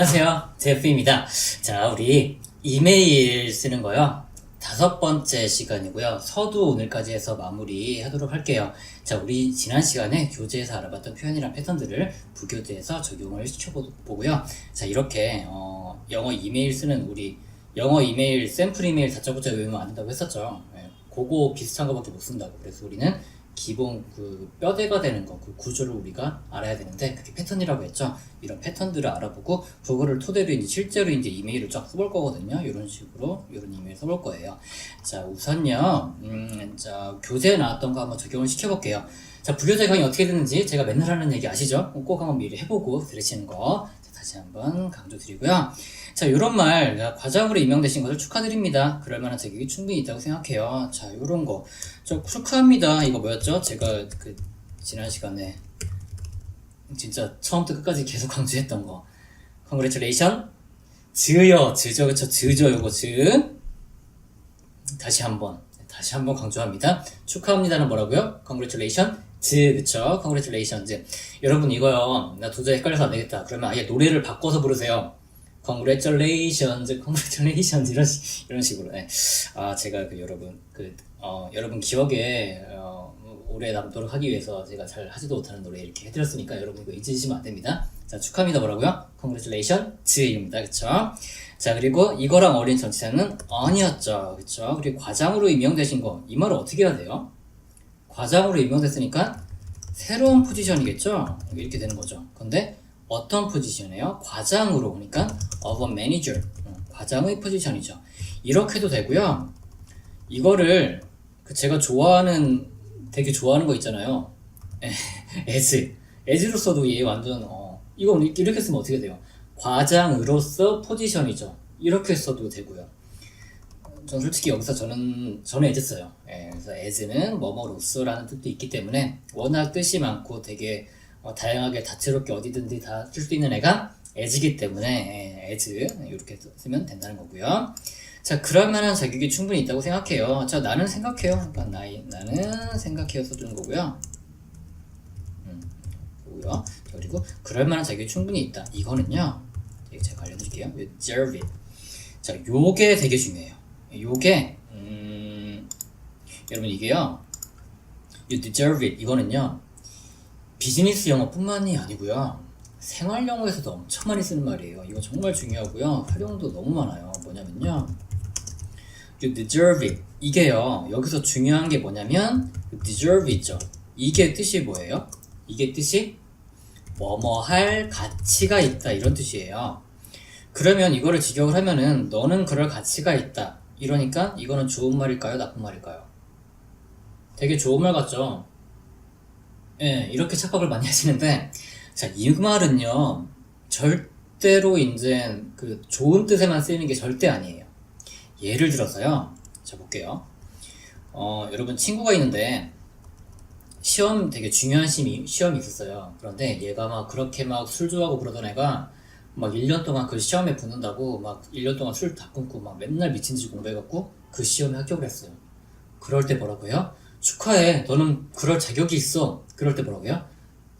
안녕하세요. 제프입니다. 자, 우리 이메일 쓰는 거요. 다섯 번째 시간이고요. 서두 오늘까지 해서 마무리 하도록 할게요. 자, 우리 지난 시간에 교재에서 알아봤던 표현이랑 패턴들을 부교재에서 적용을 시켜보고요. 자, 이렇게, 어, 영어 이메일 쓰는 우리 영어 이메일, 샘플 이메일 다짜고짜 외우면 안 된다고 했었죠. 예, 그거 비슷한 거밖에 못 쓴다고. 그래서 우리는 기본 그 뼈대가 되는 거, 그 구조를 우리가 알아야 되는데 그게 패턴이라고 했죠. 이런 패턴들을 알아보고 그거를 토대로 이제 실제로 이제 이메일을 쫙 써볼 거거든요. 이런 식으로 이런 이메일 써볼 거예요. 자 우선요, 음, 자 교재에 나왔던 거 한번 적용을 시켜볼게요. 자 부교재 강의 어떻게 되는지 제가 맨날 하는 얘기 아시죠? 꼭 한번 미리 해보고 들으시는 거 자, 다시 한번 강조드리고요. 자, 요런 말, 과장으로 임명되신 것을 축하드립니다. 그럴 만한 자격이 충분히 있다고 생각해요. 자, 요런 거. 저 축하합니다. 이거 뭐였죠? 제가 그, 지난 시간에 진짜 처음부터 끝까지 계속 강조했던 거. Congratulation. 즈요, 즈죠, 그쵸? 즈죠, 요거 즈. 다시 한 번. 다시 한번 강조합니다. 축하합니다는 뭐라고요? Congratulation. 즈, 그쵸? Congratulations. 여러분, 이거요. 나 도저히 헷갈려서 안 되겠다. 그러면 아예 노래를 바꿔서 부르세요. Congratulations, Congratulations 이런 시- 이런 식으로. 네. 아 제가 그 여러분 그 어, 여러분 기억에 어, 오래 남도록 하기 위해서 제가 잘 하지도 못하는 노래 이렇게 해드렸으니까 여러분 이거 잊으시면 안 됩니다. 자 축하합니다 뭐라고요? Congratulations입니다. 그쵸? 자 그리고 이거랑 어린 전치사는 on이었죠. 그쵸? 그리고 과장으로 임명되신 거 이 말을 어떻게 해야 돼요? 과장으로 임명됐으니까 새로운 포지션이겠죠? 이렇게 되는 거죠. 근데 어떤 포지션이에요? 과장으로 그러니까 of a manager 어, 과장의 포지션이죠. 이렇게도 되고요. 이거를 그 제가 좋아하는 되게 좋아하는 거 있잖아요. as as로서도 얘 완전 어 이거 이렇게 쓰면 어떻게 돼요? 과장으로서 포지션이죠. 이렇게 써도 되고요. 전 솔직히 여기서 저는 저는 as 써요. 예, 그래서 as는 뭐뭐로서라는 뜻도 있기 때문에 워낙 뜻이 많고 되게 어, 다양하게 다채롭게 어디든지 다 쓸 수 있는 애가 as이기 때문에 예, as 이렇게 쓰면 된다는 거고요. 자, 그럴 만한 자격이 충분히 있다고 생각해요. 자, 나는 생각해요. 그러니까 나이, 나는 생각해요 써주는 거고요. 음, 고요 자, 그리고 그럴 만한 자격이 충분히 있다. 이거는요. 이거 제가 알려드릴게요. 요 deserve it. 자, 요게 되게 중요해요. 요게 음, 여러분 이게요. 요 deserve it 이거는요. 비즈니스 영어뿐만이 아니고요. 생활 영어에서도 엄청 많이 쓰는 말이에요. 이거 정말 중요하고요. 활용도 너무 많아요. 뭐냐면요. you deserve it. 이게요. 여기서 중요한 게 뭐냐면 deserve 있죠. 이게 뜻이 뭐예요? 이게 뜻이 뭐뭐 할 가치가 있다 이런 뜻이에요. 그러면 이거를 직역을 하면은 너는 그럴 가치가 있다. 이러니까 이거는 좋은 말일까요? 나쁜 말일까요? 되게 좋은 말 같죠? 예, 이렇게 착각을 많이 하시는데, 자, 이 말은요, 절대로 이제 그 좋은 뜻에만 쓰이는 게 절대 아니에요. 예를 들어서요, 자, 볼게요. 어, 여러분 친구가 있는데, 시험 되게 중요한 시험이, 시험이 있었어요. 그런데 얘가 막 그렇게 막 술 좋아하고 그러던 애가 막 1년 동안 그 시험에 붙는다고 막 1년 동안 술 다 끊고 막 맨날 미친 듯이 공부해갖고 그 시험에 합격을 했어요. 그럴 때 뭐라고요? 축하해. 너는 그럴 자격이 있어. 그럴 때 뭐라고요?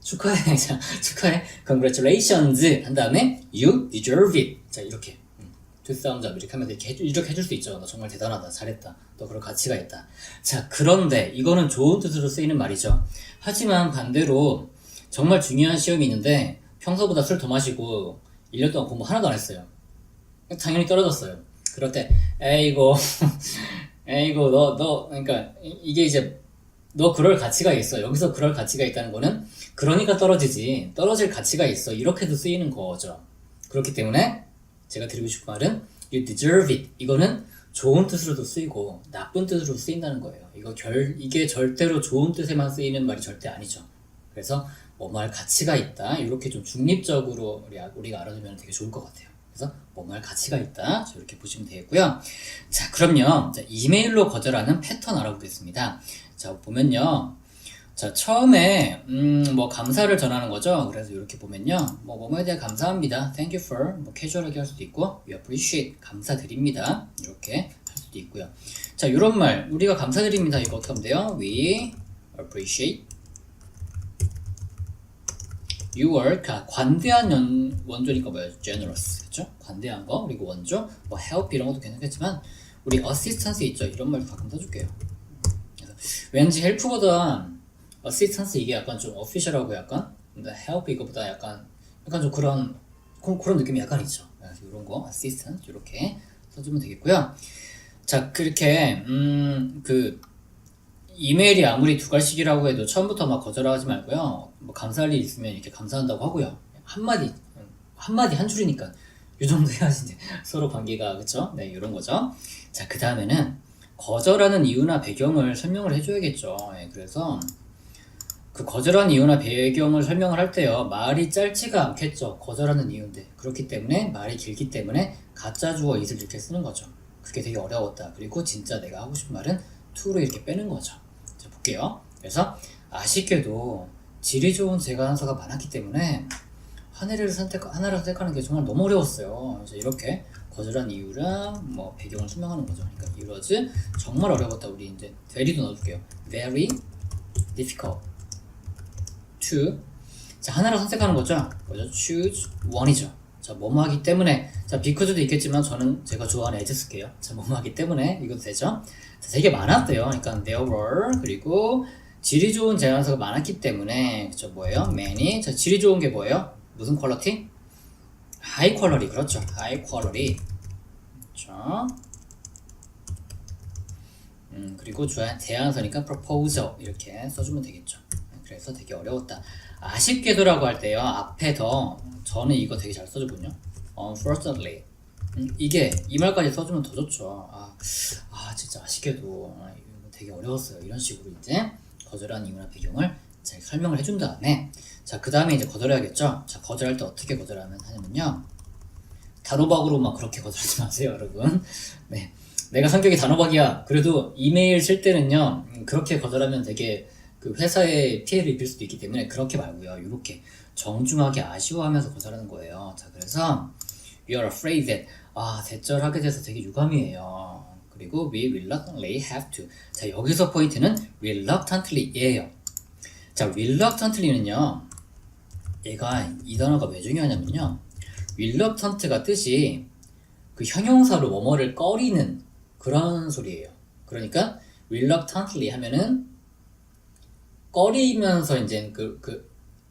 축하해. 자, 축하해. Congratulations. 한 다음에 You deserve it. 자, 이렇게. 음, 뒷싸움 잡 이렇게 하면 이렇게, 해주, 이렇게 해줄 수 있죠. 너 정말 대단하다. 잘했다. 너 그럴 가치가 있다. 자, 그런데 이거는 좋은 뜻으로 쓰이는 말이죠. 하지만 반대로 정말 중요한 시험이 있는데 평소보다 술 더 마시고 1년 동안 공부 하나도 안 했어요. 당연히 떨어졌어요. 그럴 때, 에이고, 에이고, 너, 너, 그러니까, 이- 이게 이제, 너 그럴 가치가 있어. 여기서 그럴 가치가 있다는 거는, 그러니까 떨어지지. 떨어질 가치가 있어. 이렇게도 쓰이는 거죠. 그렇기 때문에, 제가 드리고 싶은 말은, you deserve it. 이거는 좋은 뜻으로도 쓰이고, 나쁜 뜻으로 쓰인다는 거예요. 이거 결, 이게 절대로 좋은 뜻에만 쓰이는 말이 절대 아니죠. 그래서, 뭐말 가치가 있다. 이렇게 좀 중립적으로 우리, 우리가 알아두면 되게 좋을 것 같아요. 그래서 뭐말 가치가 있다. 자, 이렇게 보시면 되겠고요. 자, 그럼요. 자, 이메일로 거절하는 패턴 알아보겠습니다. 자, 보면요. 자, 처음에, 음, 뭐, 감사를 전하는 거죠. 그래서 이렇게 보면요. 뭐, 뭐뭐에 대해 감사합니다. Thank you for, 뭐, 캐주얼하게 할 수도 있고, we appreciate, 감사드립니다. 이렇게 할 수도 있고요. 자, 이런 말, 우리가 감사드립니다. 이거 어떻게 하면 돼요? We appreciate your 가 관대한 연, 원조니까 뭐예요? generous 그렇죠? 관대한 거 그리고 원조 뭐 help 이런 것도 괜찮겠지만 우리 assistance 있죠? 이런 말 가끔 써줄게요. 그래서 왠지 help보다 assistance 이게 약간 좀 official하고 약간 근데 help 이거보다 약간 약간 좀 그런 그- 그런 느낌이 약간 있죠. 이런 거 assistance 이렇게 써주면 되겠고요. 자 그렇게 음 그 이메일이 아무리 두 갈씩이라고 해도 처음부터 막 거절하지 말고요. 뭐 감사할 일 있으면 이렇게 감사한다고 하고요. 한마디, 한마디 한 줄이니까 이 정도 해야지 이제 서로 관계가 그쵸? 네, 이런 거죠. 자, 그 다음에는 거절하는 이유나 배경을 설명을 해줘야겠죠. 예, 그래서 그 거절한 이유나 배경을 설명을 할 때요. 말이 짧지가 않겠죠. 거절하는 이유인데. 그렇기 때문에 말이 길기 때문에 가짜 주어 it을 이렇게 쓰는 거죠. 그게 되게 어려웠다. 그리고 진짜 내가 하고 싶은 말은 to로 이렇게 빼는 거죠. 자, 볼게요. 그래서 아쉽게도 질이 좋은 제가 한서가 많았기 때문에 하나를 선택 하나를 선택하는 게 정말 너무 어려웠어요. 그래서 이렇게 거절한 이유랑 뭐 배경을 설명하는 거죠. 그러니까 이러지 정말 어려웠다. 우리 이제 very도 넣어줄게요. very difficult 자 하나를 선택하는 거죠. 뭐죠? choose one이죠. 자 뭐뭐 하기 때문에 자 because도 있겠지만 저는 제가 좋아하는 as 쓸게요. 자 뭐뭐 하기 때문에 이것도 되죠. 자, 되게 많았대요. 그러니까 there were 그리고 질이 좋은 제안서가 많았기 때문에 그죠 뭐예요? many 자 질이 좋은 게 뭐예요? 무슨 퀄러티? high quality 그렇죠. high quality 그렇죠. 음 그리고 주한 제안서니까 proposal 이렇게 써주면 되겠죠. 그래서 되게 어려웠다. 아쉽게도라고 할 때요 앞에 더 저는 이거 되게 잘 써주거든요. Unfortunately 음, 이게 이 말까지 써주면 더 좋죠. 아, 아 진짜 아쉽게도 아, 되게 어려웠어요. 이런 식으로 이제 거절한 이유나 배경을 잘 설명을 해준 다음에 자 그 다음에 이제 거절해야겠죠. 자 거절할 때 어떻게 거절하면 하냐면요 단호박으로 막 그렇게 거절하지 마세요, 여러분. 네. 내가 성격이 단호박이야. 그래도 이메일 쓸 때는요, 음, 그렇게 거절하면 되게 그 회사에 피해를 입힐 수도 있기 때문에 그렇게 말고요. 이렇게 정중하게 아쉬워하면서 거절하는 거예요. 자, 그래서 we are afraid that 아, 대절 하게 돼서 되게 유감이에요. 그리고 we reluctantly have to. 자, 여기서 포인트는 reluctantly예요. 자, reluctantly는요. 얘가 이 단어가 왜 중요하냐면요. reluctant가 뜻이 그 형용사로 뭐뭐를 꺼리는 그런 소리예요. 그러니까 reluctantly 하면은 꺼리면서 이제 그, 그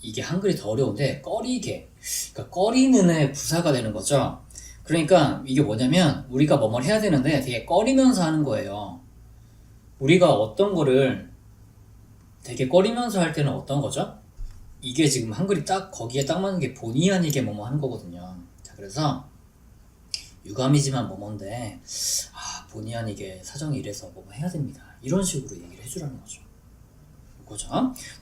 이게 한글이 더 어려운데 꺼리게 그러니까 꺼리는 의 부사가 되는 거죠. 그러니까 이게 뭐냐면 우리가 뭐뭘 해야 되는데 되게 꺼리면서 하는 거예요. 우리가 어떤 거를 되게 꺼리면서 할 때는 어떤 거죠? 이게 지금 한글이 딱 거기에 딱 맞는 게 본의 아니게 뭐뭐 하는 거거든요. 자 그래서 유감이지만 뭐뭔데 아 본의 아니게 사정이 이래서 뭐뭐 해야 됩니다. 이런 식으로 얘기를 해주라는 거죠. 그거죠.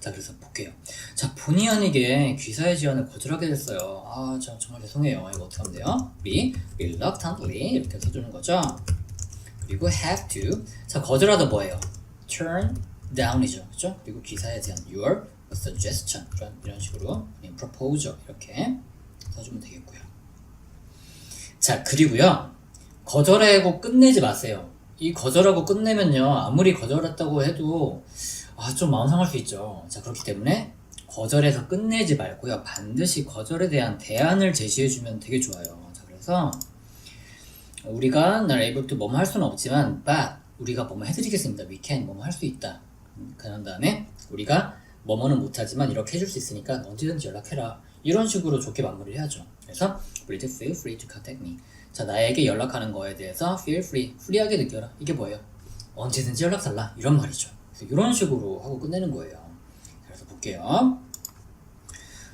자 그래서 볼게요. 자 본의 아니게 귀사의 제안을 거절하게 됐어요. 아 저, 정말 죄송해요. 이거 어떻게 하면 돼요? We reluctantly 이렇게 써주는 거죠. 그리고 have to 자 거절하다 뭐예요? turn down이죠. 그죠? 그리고 기사에 대한 your suggestion 이런, 이런 식으로 proposal 이렇게 써주면 되겠고요. 자 그리고요 거절하고 끝내지 마세요. 이 거절하고 끝내면요 아무리 거절했다고 해도 아 좀 마음 상할 수 있죠. 자 그렇기 때문에 거절해서 끝내지 말고요 반드시 거절에 대한 대안을 제시해주면 되게 좋아요. 자 그래서 우리가 날 able to 뭐뭐 할 수는 없지만 but 우리가 뭐뭐 해드리겠습니다. we can 뭐뭐 할 수 있다. 음, 그런 다음에 우리가 뭐뭐는 못하지만 이렇게 해줄 수 있으니까 언제든지 연락해라. 이런 식으로 좋게 마무리를 해야죠. 그래서 please feel free to contact me. 자 나에게 연락하는 거에 대해서 feel free, 프리하게 느껴라. 이게 뭐예요? 언제든지 연락 달라. 이런 말이죠. 이런 식으로 하고 끝내는 거예요. 그래서 볼게요.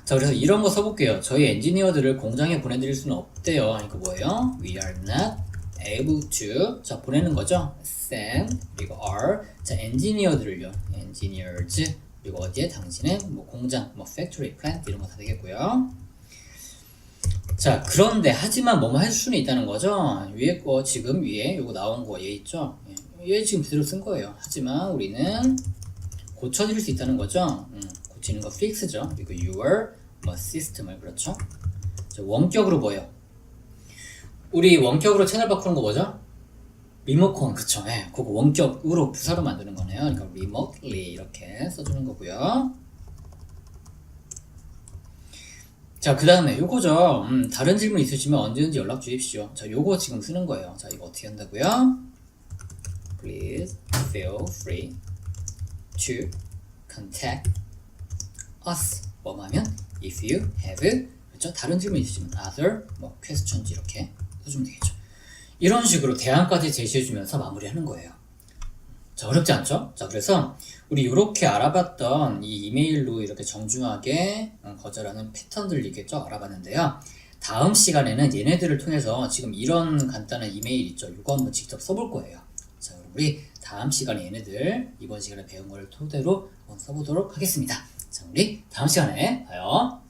자, 그래서 이런 거 써볼게요. 저희 엔지니어들을 공장에 보내드릴 수는 없대요. 그러니까 뭐예요? We are not able to. 자, 보내는 거죠. send, 그리고 are. 자, 엔지니어들을요. engineers. 그리고 어디에? 당신의 뭐 공장, 뭐 factory, plant 이런 거 다 되겠고요. 자, 그런데 하지만 뭐뭐 할 수는 있다는 거죠. 위에 거 지금 위에 요거 나온 거 얘 있죠. 예, 얘 지금 그대로 쓴 거예요. 하지만 우리는 고쳐드릴 수 있다는 거죠. 음, 고치는 거 fix죠. 그리고 your 뭐 system을 그렇죠. 자, 원격으로 뭐예요? 우리 원격으로 채널 바꾸는 거 뭐죠? 리모컨 그쵸? 예, 그거 원격으로 부사로 만드는 거네요. 그러니까 remotely 이렇게 써주는 거고요. 자, 그 다음에 요거죠. 음, 다른 질문 있으시면 언제든지 연락 주십시오. 자, 요거 지금 쓰는 거예요. 자, 이거 어떻게 한다고요? Feel free to contact us. 뭐 하면 if you have 그렇죠? 다른 질문 있으시면 other 뭐 questions 이렇게 써주면 되겠죠. 이런 식으로 대안까지 제시해주면서 마무리하는 거예요. 자, 어렵지 않죠? 자, 그래서 우리 이렇게 알아봤던 이 이메일로 이렇게 정중하게 어, 거절하는 패턴들 있겠죠? 알아봤는데요. 다음 시간에는 얘네들을 통해서 지금 이런 간단한 이메일 있죠? 이거 한번 직접 써볼 거예요. 자, 우리 다음 시간에 얘네들 이번 시간에 배운 걸 토대로 한번 써보도록 하겠습니다. 자, 우리 다음 시간에 봐요.